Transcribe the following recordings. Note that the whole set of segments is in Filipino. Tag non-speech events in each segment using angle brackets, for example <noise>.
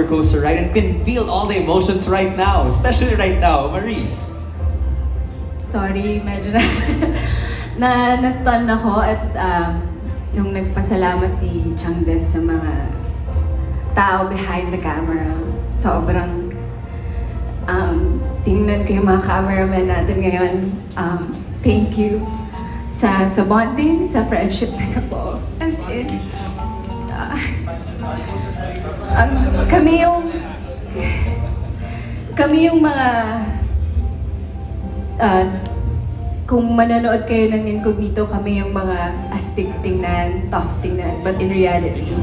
roller coaster ride and can feel all the emotions right now, especially right now, Maurice. Sorry, medyo na, <laughs> na na-stun ako at um, nung nagpasalamat si Changdes sa mga tao behind the camera. Sobrang um, tingnan ko yung mga cameraman natin ngayon. Um, thank you sa, sa bonding, sa friendship na po. As in, ah, <laughs> ang, kami yung kami yung mga ah, kung manonood kayo ng Incognito, kami yung mga astig tingnan, tough tingnan. But in reality,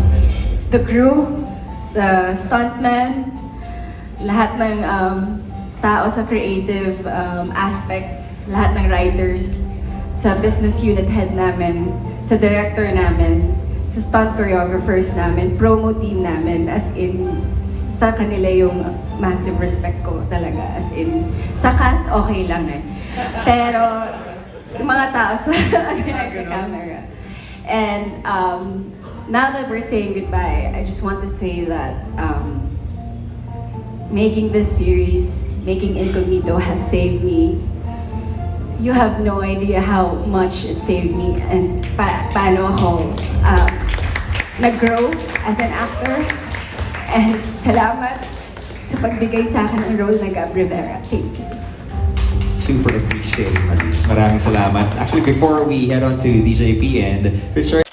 it's the crew, the stuntman, lahat ng um, tao sa creative um, aspect, lahat ng writers, sa business unit head namin, sa director namin, sa stunt choreographers namin, promo team namin, as in, sa kanila yung massive respect ko talaga. As in, sa cast, okay lang eh. Pero, yung mga tao sa <laughs> behind the camera. And um, now that we're saying goodbye, I just want to say that um, making this series, making Incognito has saved me. You have no idea how much it saved me and pa paano ako um, nag-grow as an actor. And salamat sa pagbigay sa akin ng role na Gab Rivera. Thank you. Super appreciated, Maurice. Maraming salamat. Actually, before we head on to DJP and Richard,